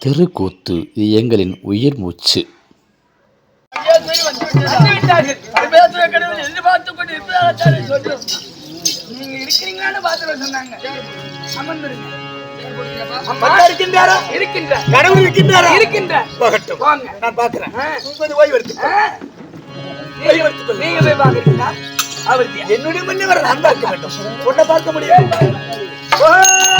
தெருக்கூத்து இது எங்களின் உயிர் மூச்சு. என்னுடைய முன்னே வர இருக்கின்றாரா நான் பார்க்கிறேன் ஆ. பார்க்க வேண்டும் உன்னை பார்க்க முடியும்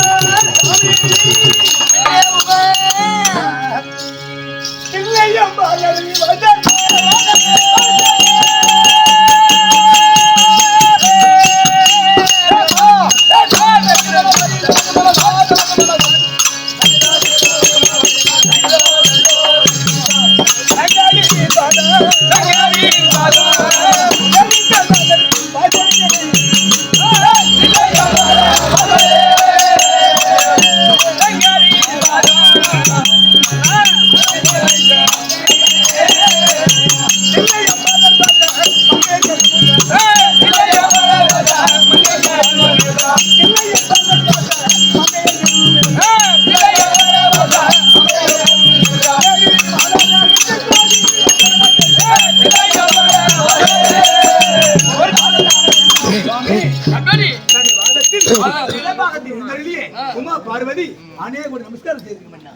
உமா பார்வதி அநேக ஒரு நமஸ்காரம் செய்திருக்க மன்னா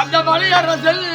அந்த மலையாள செல்லி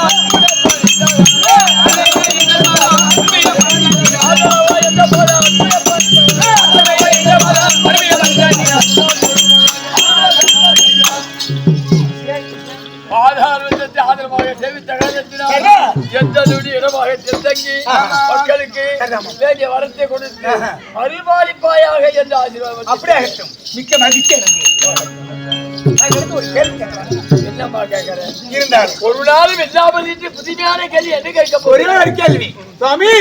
வேண்டிய வரத்தை கொடுத்து அறிவாளிப்பாயாக என்று ஆசீர்வாதம் அப்படியே ஆகட்டும். மிக்க மகிழ்ச்சி. என்னம்மா கேட்கிறேன் இருந்தாலும். ஒரு நாளும் இல்லாமல் இன்று புதுமையான கேள்வி என்ன கேட்க ஒரே ஒரு கேள்வி. சுவாமி.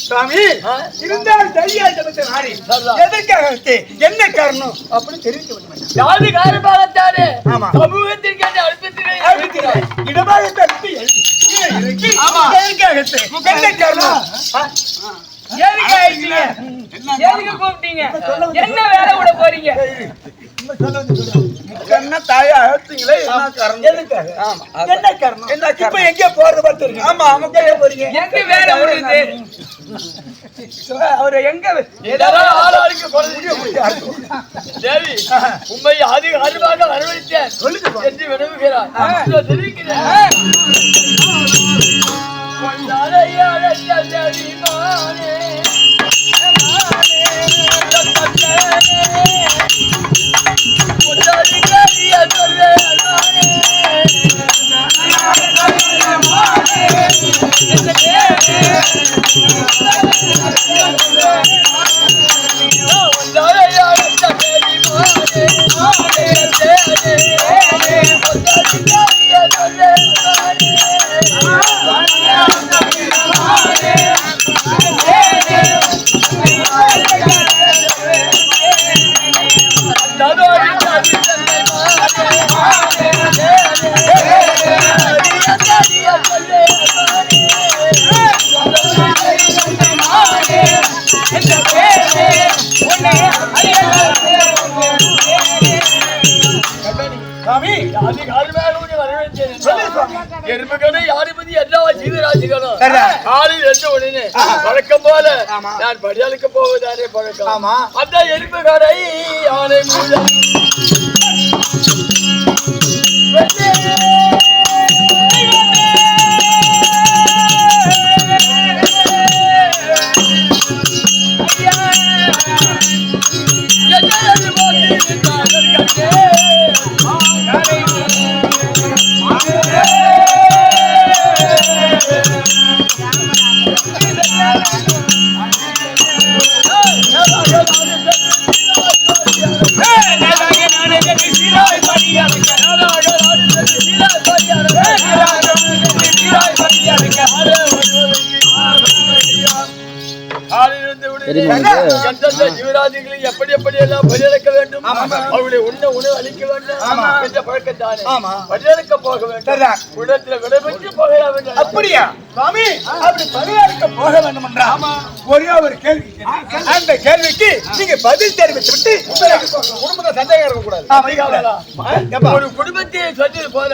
சுவாமி இருந்தால் சரியா ஜபத்தை நாடி எதற்காக? என்ன காரணம் அப்படின்னு தெரிவிக்க வேண்டும் யாரு காரணமாகத்தானே. சமூகத்திற்கு. இடமாக கூப்பிட்டீங்க? என்ன வேலை விட போறீங்க? என்ன தாயா அழுத்தீங்களே என்ன காரணம் எதுக்காக? என்ன காரணம் என்ன இப்ப எங்க போறது பார்த்துருங்க ஆமா அவங்க எங்க போறீங்க? எங்க வேலை விடுது அவரு எங்க ஏதாவது ஆளாளுக்கு குறைஞ்சு தேவி உண்மை அதிக அறிவாக வரவழைத்தேன் என்று வினவுகிறார். இதோ தெரிவிக்கிறேன். மானே, காலையில் எழுந்த உடனே வழக்கம் போல நான் படியாளுக்கு போவதானே பழக்கம். ஆமா. அந்த எறும்புகனை யானை மூலம் ஜீவராசிகளை எப்படி எப்படி எல்லாம் பலியளிக்க வேண்டும் அவருடைய உண்ண உணவு அளிக்க வேண்டும். என்ற பழக்கத்தானே. ஆமா. பலியளிக்க போக வேண்டும். உடத்துல விடைபெற்று போகலாம் என்று அப்படியா? சுவாமி அப்படி பரிகாரிக்க போக வேண்டும் என்றா ஒரே ஒரு கேள்வி. அந்த கேள்விக்கு நீங்க பதில் தெரிவித்து விட்டு குடும்பத்தை சந்தேகம் இருக்கக்கூடாது? ஒரு குடும்பத்தை சொன்னது போல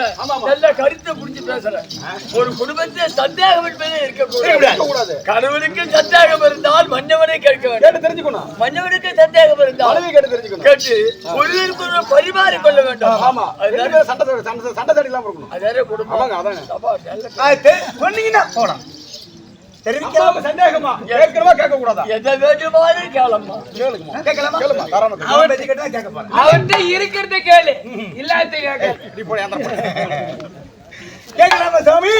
நல்ல கருத்தை புரிஞ்சு பேசுறேன் ஒரு குடும்பத்தை சந்தேகம் என்பதே இருக்கக்கூடாது. கணவனுக்கு சந்தேகம் இருந்தால் மன்னவனை கேட்க வேண்டும். தெரிஞ்சுக்கணும். மன்னவனுக்கு சந்தேகம் இருந்தால் கேட்டு ஒருவருக்கு ஒருவர் பரிமாறிக் கொள்ள வேண்டும். ஆமா. அதுதான் ரெண்டு பேரும் சண்டை சண்டை- சண்டை சண்டை தடி இல்லாம இருக்கணும் அதானே குடும்பம். அதாங்க. சொன்னீங்கன்னா போலாம் தெரிவிக்காம சந்தேகமா? கேட்கிறவா கேட்க கூடாதா எதை வேண்டுமானாலும் கேளம்மா. கேளுங்கம்மா. கேட்கலாமா? கேளுமா தாராளமா அவன் கேட்டா கேட்க அவன்கிட்ட இருக்கிறத கேளு. இல்லாத கேட்க நீ போய் அந்த கேட்கலாமா சாமி.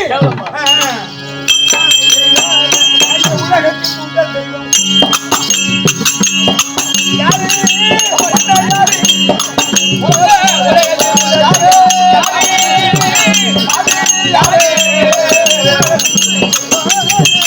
ஆ, ஆ. இந்த உலகத்தில் உள்ள தெய்வம் யாரு? யாரு? சாமி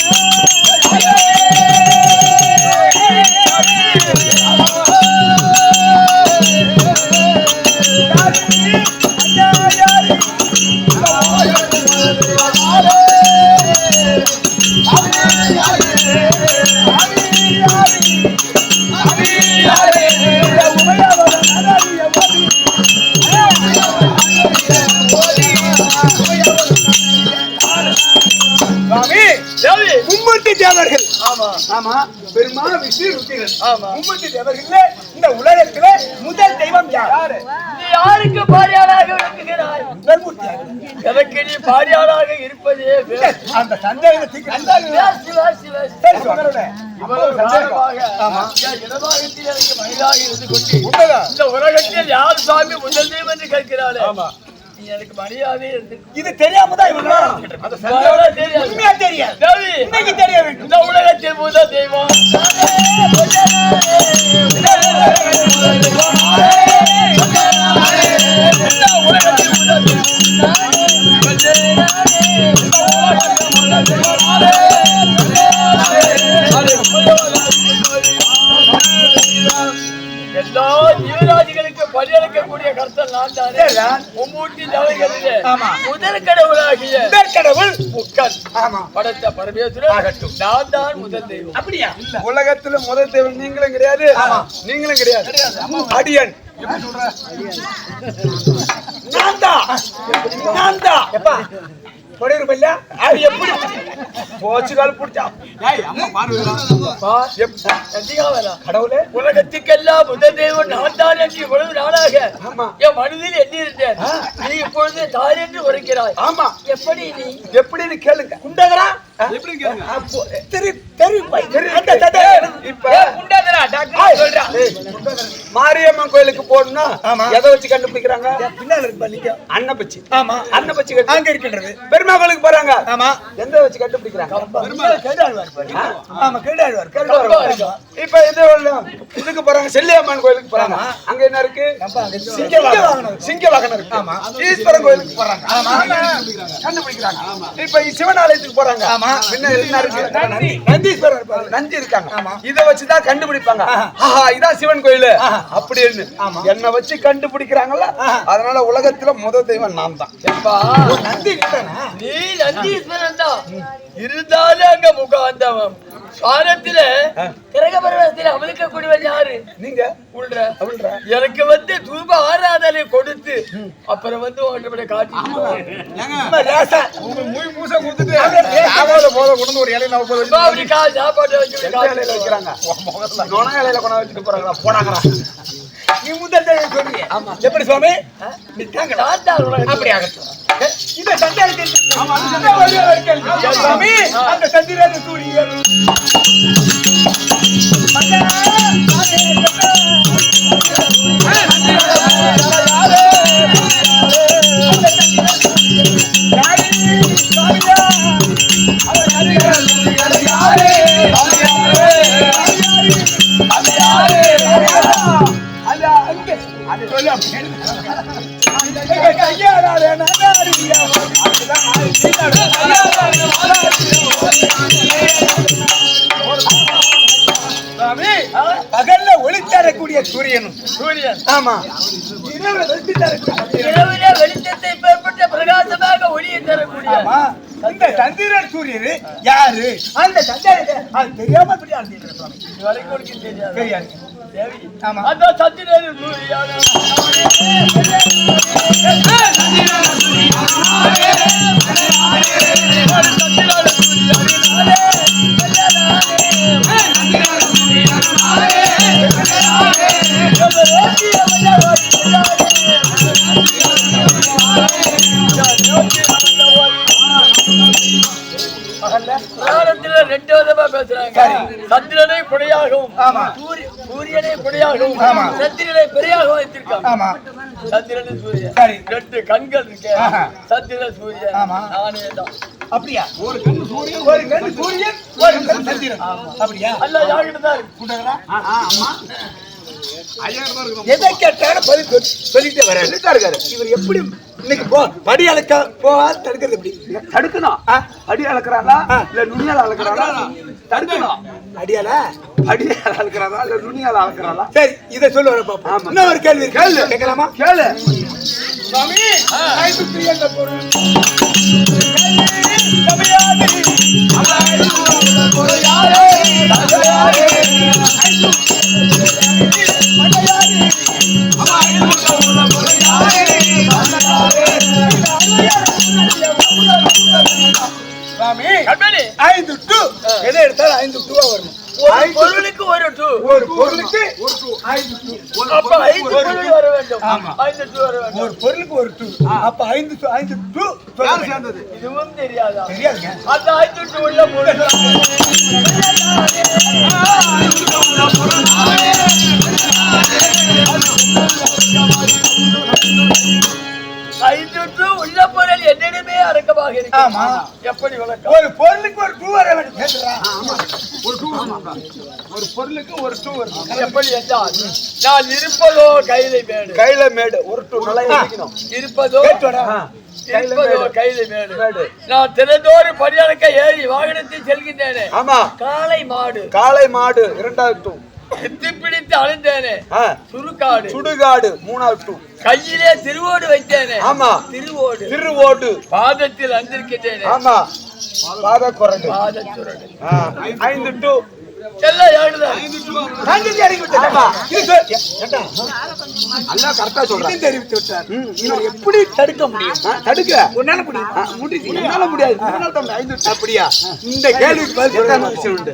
ஆமா ஆமா பெருமா விஷ்ணு ஆமா. மும்மூர்த்தி தேவர்கள்ல இந்த உலகத்திலே முதல் தெய்வம் யாரு? நீ யாருக்கு பாரியாராக விளங்குகிறாய் எனக்கு நீ பாரியாராக இருப்பதே? அந்த சொல்லுங்க. இவ்வளவு மனிதாக இருந்து கொண்டு உண்மைதான். இந்த உலகத்தில் யார் சுவாமி முதல் தெய்வம் என்று கேட்கிறாளே? ஆமா. நீ எனக்கு மரியாதை இது தெரியாம தான். உண்மையா தெரியாது இன்னைக்கு தெரிய வேண்டும் இந்த உலகத்தில் முதல் தெய்வம் உலகத்தில் முதல் எல்லா ஜீவராசிகளுக்கு பலியளிக்கக்கூடிய கர்த்தன் நான் தானே. மும்மூர்த்தி தலைகளிலே ஆமா. முதல் கடவுளாகிய முதல் கடவுள். முக்கன் ஆமா. படைத்த பரமேஸ்வரன் நான் தான் முதல் தெய்வம். அப்படியா? உலகத்துல முதல் தேவன் நீங்களும் கிடையாது. நீங்களும் கிடையாது. அடியன். நான் தான். நான் தான். எப்பா கொடையூர் பல்ல அது எப்படி? போச்சு கால் பிடிச்சா. கடவுளே உலகத்துக்கெல்லாம் முதல் தெய்வம் நான் தான் என்று இவ்வளவு நாளாக ஆமா. என் மனதில் எண்ணியிருந்தேன். நீ இப்பொழுது தாய் என்று உரைக்கிறாய். ஆமா. எப்படி நீ? எப்படின்னு கேளுங்க. குண்டகரா? எப்படி கேளுங்க. அப்போ தெரி தெரி தெரி அந்த இப்ப சந்தேகம் இப்ப ஏ, குண்டாதரா டாக்டர் சொல்றா. மாரியம்மன் கோயிலுக்கு போகணும்னா. எதை வச்சு கண்டுபிடிக்கிறாங்க? பின்னால அன்னப்பச்சி ஆமா. அன்னப்பச்சி அங்க இருக்கின்றது. பெருமா கோயிலுக்கு போறாங்க. ஆமா. எந்த வச்சு கண்டுபிடிக்கிறாங்க. இப்ப ஒண்ணு, இதுக்கு போறாங்க செல்லியம்மன் கோயிலுக்கு போறாங்க. அங்க என்ன இருக்கு? சிங்க வாகனம். சிங்க வாகனம் இருக்கு. ஆமா. ஈஸ்வரன் கோயிலுக்கு போறாங்க. கண்டுபிடிக்கிறாங்க. இப்ப சிவன் ஆலயத்துக்கு போறாங்க. ஆமா. என்ன என்ன இருக்கு? நந்தி. நந்தீஸ்வரர் இருப்பாரு. நந்தி இருக்காங்க. ஆமா. இத வச்சுதான் கண்டுபிடிப்பாங்க. ஆஹா. இதான் சிவன் கோயில். அப்படின்னு. என்ன வச்சு கண்டுபிடிக்கிறாங்கல்ல. அதனால உலகத்துல முதல் தெய்வம் நான் தான் நந்தி? நீ நந்தீஸ்வரன் தான் இருந்தாலும் அங்க முகம் அந்த வானத்துல கிரக பருவத்தில் அமலிக்கக்கூடியவர் யாரு? நீங்க. எனக்கு வந்து தூப ஆராதனை கொடுத்து அப்புறம் வந்து உங்கள்கிட்ட காட்டி சாப்பாட்டை வச்சு வைக்கிறாங்க? வச்சுட்டு போறாங்களா? போனாங்களா நீ முதல் தடவை சொல்றீங்க ஆமா எப்படி சுவாமி தாத்தா உலகம். அப்படி ஆகட்டும் இந்த சந்திரன் சுவாமி அந்த சந்திரன் சூரியன் சுவாமி பகல்ல ஒளி தரக்கூடிய சூரியனும். சூரியன். ஆமா. இரவுல வெளிச்சத்தை பெறப்பட்ட பிரகாசமாக ஒளியை தரக்கூடிய. ஆமா. இந்த சந்திரன் சூரியன் யாரு? அந்த சந்திரன் அது தெரியாம தெரியாது. தேவி ஆமா. அந்த சத்திரன் சூரியான சூரியனை. சந்திரனை பெரியாகவும் வைத்திருக்காங்க சந்திரன் சூரியன். ரெண்டு கண்கள் இருக்கு. சந்திரன் சூரியன். ஆமா. நானே தான். அப்படியா? ஒரு கண்ணு சூரியன் ஒரு கண்ணு சூரியன் ஒரு கண்ணு சந்திரன். அப்படியா? அல்ல யார்கிட்ட தான் இருக்கு? கூட்டங்களா? எதை கேட்டாலும் பதில் சொல்லிட்டே இருக்காரு? இவர் எப்படி இன்னைக்கு போ படி அளக்க போகாது தடுக்கிறது எப்படி? தடுக்கணும்? அடி அளக்குறாளா இல்ல நுனியால அளக்குறாளா தடுக்கணும். அடியால அடியால அளக்குறாளா இல்ல நுனியால அளக்குறாளா சரி இதை சொல்ல வர பாப்போம் இன்னும் ஒரு கேள்வி. கேளு. கேட்கலாமா? கேளு. சுவாமி ஐந்து பிரியங்க பொருள் தமிழாதி சுவாமி கண்மணி. ஐந்து டூ. எதை எடுத்தாலும் ஐந்து டூவா வரும். ஒரு பொருளுக்கு ஒரு டூ. ஒரு பொருளுக்கு ஒரு டூ. ஐந்து டூ. அப்ப ஐந்து பொருள் வர வேண்டும். ஆமா. ஐந்து டூ வர வேண்டும். ஒரு பொருளுக்கு ஒரு டூ. அப்ப ஐந்து two- ஐந்து டூ சேர்ந்தது? இதுவும் தெரியாதா? தெரியாதுங்க. அந்த ஐந்து டூ உள்ள பொருள் ஐந்து டூ உள்ள பொருள் என்னிடமே அடக்கமாக இருக்கு ஆமா. எப்படி விளக்கம்? ஒரு பொருளுக்கு ஒரு டூ வர வேண்டும் கேட்டுறா. ஒரு டூ ஒரு பொருளுக்கு ஒரு டூ வரும் எப்படி என்றால் நான் இருப்பதோ கைலை மேடு. கையில மேடு. ஒரு டூ நல்லா இருப்பதோ நான் தினந்தோறும் பணியடக்க ஏறி வாகனத்தில் செல்கின்றேனே. ஆமா. காளை மாடு. காளை மாடு. இரண்டாவது பிடித்து அழிந்தேனே. சுருக்காடு சுடுகாடு. மூணாவது டூ. கையிலே திருவோடு வைத்தேனே. ஆமா. திருவோடு. திருவோடு. பாதத்தில் அந்திருக்கின்றேனே. ஆமா. பாத குரங்கு ஐந்து டூ. எல்லாம் கரெக்டா சொல்றேன் இது தெரிவித்து விட்டார். இவர் எப்படி தடுக்க முடியும்? தடுக்க. உன்னால முடியும்? முடியுது. என்னால முடியாது. இதனால தான் ஐந்து. அப்படியா? இந்த கேள்விக்கு பதில் எத்தனை சொல்றாங்க. விஷயம் உண்டு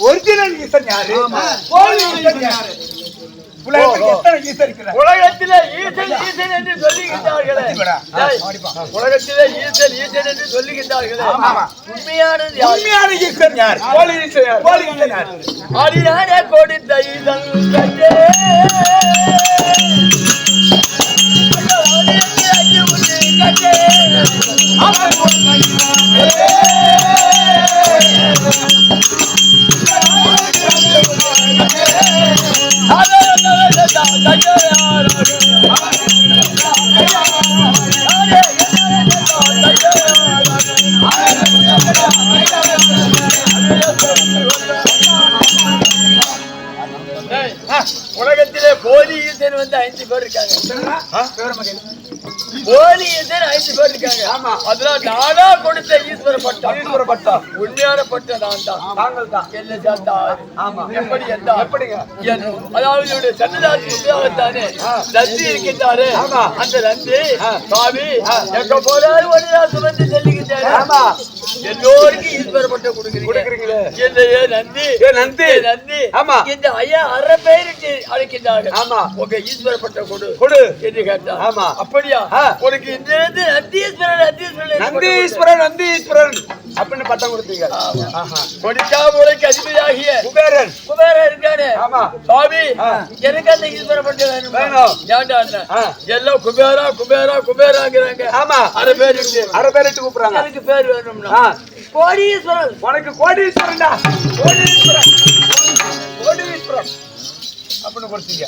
ஒரிஜினல் ஈசன் யாரு? போலி ஈசன் யாரு? உலகத்துல ஈசன் ஈசன் என்று சொல்லுகின்றார்களே. உலகத்திலே ஈசன் ஈசன் என்று சொல்லுகின்றார்களே ஆமா. உண்மையானது யார்? உண்மையான ஈசன் யார்? போலி ஈசன் யார்? போலி ஈசன் யார்? அடியானே கொடுத்த ஈசன் ஐந்து நானும் இருக்காங்க ஆமா. அதுல நானா கொடுத்த ஈஸ்வர பட்டம் ஈஸ்வர பட்டம். உண்மையான பட்டம் நான் தான் தாங்கள் தான் என்ன சேர்த்தா ஆறு. ஆமா. எப்படி என்ன எப்படிங்க? என் அதாவது இவருடைய சன்னதாசி உத்தியோகத்தானே நந்தி இருக்கின்றாரு ஆமா. அந்த நந்தி சாமி எங்க போறாரு ஒரு நாள் சுமந்து செல்லுகின்றாரு ஆமா. எல்லோருக்கும் ஈஸ்வர பட்டம் கொடுக்குறீங்க கொடுக்குறீங்களே. இந்த ஏ நந்தி ஏ நந்தி. நந்தி ஆமா. இந்த ஐயா அரை பேருக்கு அழைக்கின்றார்கள் ஆமா. உங்க ஈஸ்வர பட்டம் கொடு கொடு. என்று கேட்டார் ஆமா. அப்படியா. உனக்கு இந்த நந்தீஸ்வரன் நந்தீஸ்வரன் அப்படின்னு பட்டம் கொடுத்தீங்க அதிபதியாகிய குபேரன் குபேரன் இருக்கானே ஆமா. சுவாமி. எனக்கு அந்த ஈஸ்வர பட்டம் வேணும் வேணும். ஏன்டா அண்ணன்? ஆ. எல்லாம் குபேரா குபேரா குபேராங்கிறாங்க ஆமா. அரை பேர் அரை பேரிட்டு கூப்பிடுறாங்க எனக்கு பேர் வேணும்னா. கோடீஸ்வரன் உனக்கு கோடீஸ்வரன்டா கோடீஸ்வரன் கோடீஸ்வரன் அப்படின்னு கொடுத்தீங்க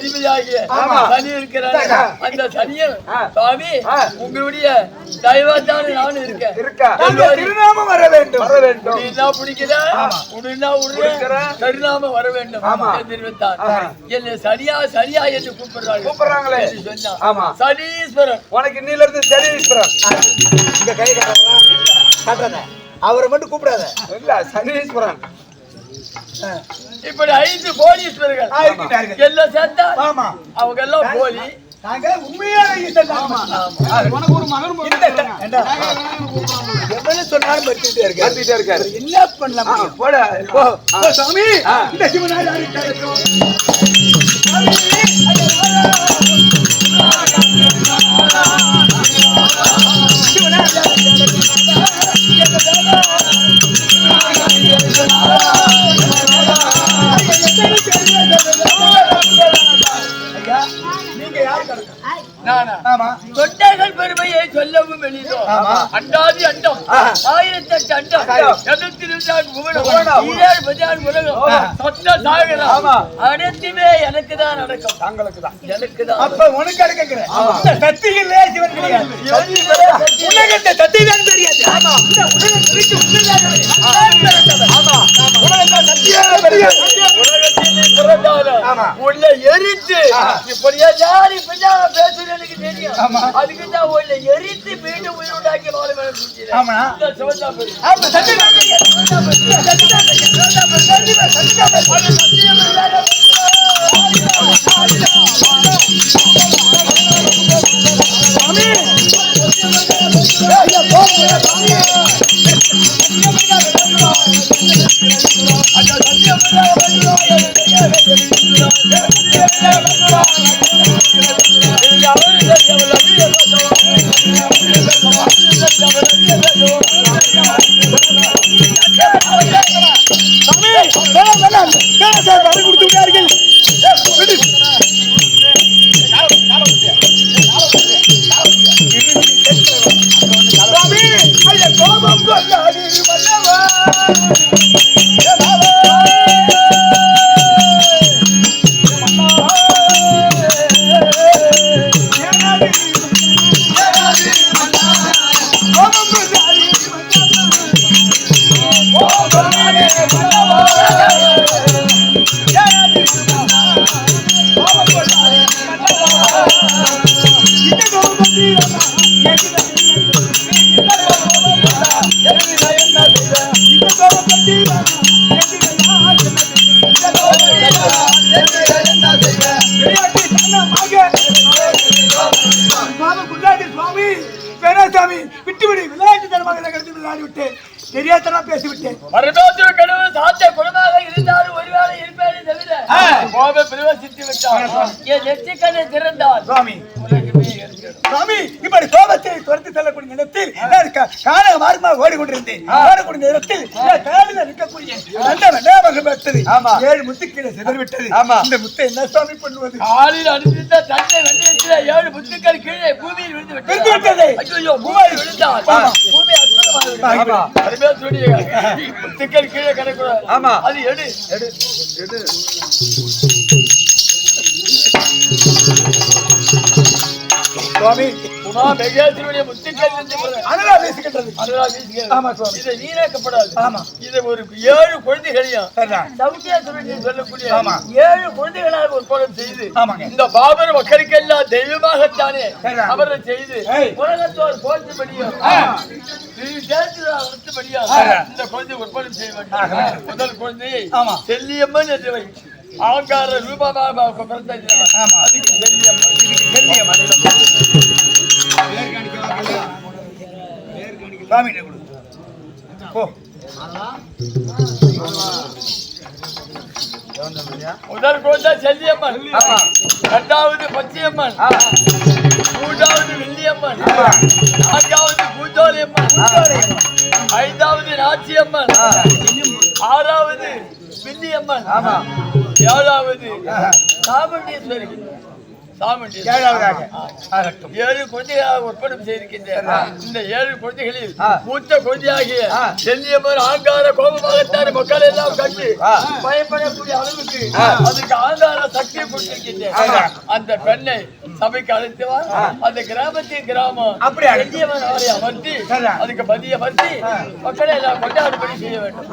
அதிபதியாகிய ஆமா. சனி இருக்கிறாங்க. அந்த சனியன். சுவாமி. உங்களுடைய தெய்வத்தான நானும் இருக்கேன். திருநாமம் வர வேண்டும். வர வேண்டும். உடுனா. கருணாம வர வேண்டும். தெரிவித்தார். என்னை சரியா சரியா என்று கூப்பிடுறாங்க. கூப்பிடுறாங்களே. ஆமா. சனீஸ்வரன். உனக்கு இன்னில இருந்து சனீஸ்வரன். இந்த கை அவரை மட்டும் கூப்பிடாத. இல்ல சனீஸ்வரன். இப்படி ஐந்து இருக்கிறார்கள். எல்லாம் சேர்த்தா ஆமா. அவங்க எல்லாம் போலி. நாங்க உண்மையான. இந்த ட- ஏண்டா, எவ்வளவு சொன்னாலும் படுத்துக்கிட்டே இருக்காரு. என்ன பண்ணலாம்? போட. சாமி. இந்த சிவனார் தொண்டைகள் பெருமையை சொல்லவும் ஆமா. அண்டாதி அண்டம். ஆஹா. ஆயிரத்தெட்டு அண்டம். எண்ணூத்தி இருபத்தி பதினாறு உலகம். சத்த. அனைத்துமே எனக்கு தான் நடக்கும் தாங்களுக்கு தான் எனக்கு தான் அப்ப உனக்கு அடுக்கிறேன் இந்த சக்தியிலே சிவன் கிடையாது. உலகத்தை சக்தி தான் தெரியாது. ஆமா. உலகத்தில் பிறந்தாலும். உள்ள எரித்து இப்படியே யார் இப்படிதான் பேசுறது எனக்கு தெரியும். அதுக்கு தான் உள்ள எரித்து மீண்டும் உயிர் உண்டாக்கி வாழ வேண்டும் ஆமா. இந்த சிவந்தா விட்டார் என் நெற்றிக்கண்ணை திறந்தார். சுவாமி. உலகமே இருக்கிறது சுவாமி இப்படி கோபத்தை துரத்தி செல்லக்கூடிய இடத்தில் காண மார்க்கமாக ஓடிக்கொண்டிருந்தேன். ஓடக்கூடிய இடத்தில் காலில் நிற்கக்கூடிய பெற்றது. ஆமா. ஏழு முத்து கீழே சிதறிவிட்டது. ஆமா. இந்த முத்தை என்ன சுவாமி பண்ணுவது? காலில் வெள்ளத்தில் ஏழு முத்துக்கள் கீழே பூமியில் விழுந்து விழுந்து விட்டது. ஐயோ பூமியில். பூமி அற்புதமாக. அருமையா சொன்னீங்க. முத்துக்கள் கீழே கிடக்கூடாது ஆமா. அது எடு. எடு. எடு. சுவாமி உமா மெகேஸ்வருடைய முத்துக்கள் அனலா பேசுகின்றது அதுவா வீசுகிறது. ஆமா, சுவாமி. இதை வீணாக்கப்படாது ஆமா. இது ஒரு ஏழு குழந்தைகளையும் சொல்லக்கூடிய ஆமா. ஏழு குழந்தைகளாக உற்பத்தம் செய்து ஆமாங்க. இந்த பாபர் மக்களுக்கெல்லாம் தெய்வமாகத்தானே. அவரை செய்து. உலகத்தோர் போற்றும்படியும். இந்த குழந்தை உற்பத்தம் செய்ய வேண்டும். முதல் குழந்தையை ஆமா. செல்லியம்மன் என்று வை ஆங்கார ஆமா. அதுக்கு செல்லியம்மன் செல்லியம்மன். சுவாமி கொடு. போ. முதல் குழந்தை செல்லியம்மன். இரண்டாவது பச்சையம்மன். மூன்றாவது வெள்ளியம்மன். நான்காவது பூஜோலியம்மன் ஐந்தாவது நாச்சியம்மன். ஆறாவது வில்லியம்மன். ஆமா. ஏழாவது சாமுண்டீஸ்வரி ஏழு குழந்தைகளாக ஒப்பந்தம் செய்திருக்கின்றேன் இந்த ஏழு குழந்தைகளில். மூத்த குழந்தையாகிய. செல்லியம்மன் ஆங்கார கோபமாகத்தான் மக்கள் எல்லாம் கண்டு ஆ. பயப்படக்கூடிய அளவுக்கு ஆ. அதுக்கு ஆங்கார சக்தியை கொடுத்திருக்கின்றேன். அந்த பெண்ணை சபைக்கு அழைத்து வா ஆ. அந்த கிராமத்தின் கிராமம் அப்படி அழைத்து. செல்லியம்மன் அவரை அமர்த்தி. அதுக்கு பதிய அமர்த்தி ஆ. மக்களை எல்லாம் கொண்டாடுபடி செய்ய வேண்டும்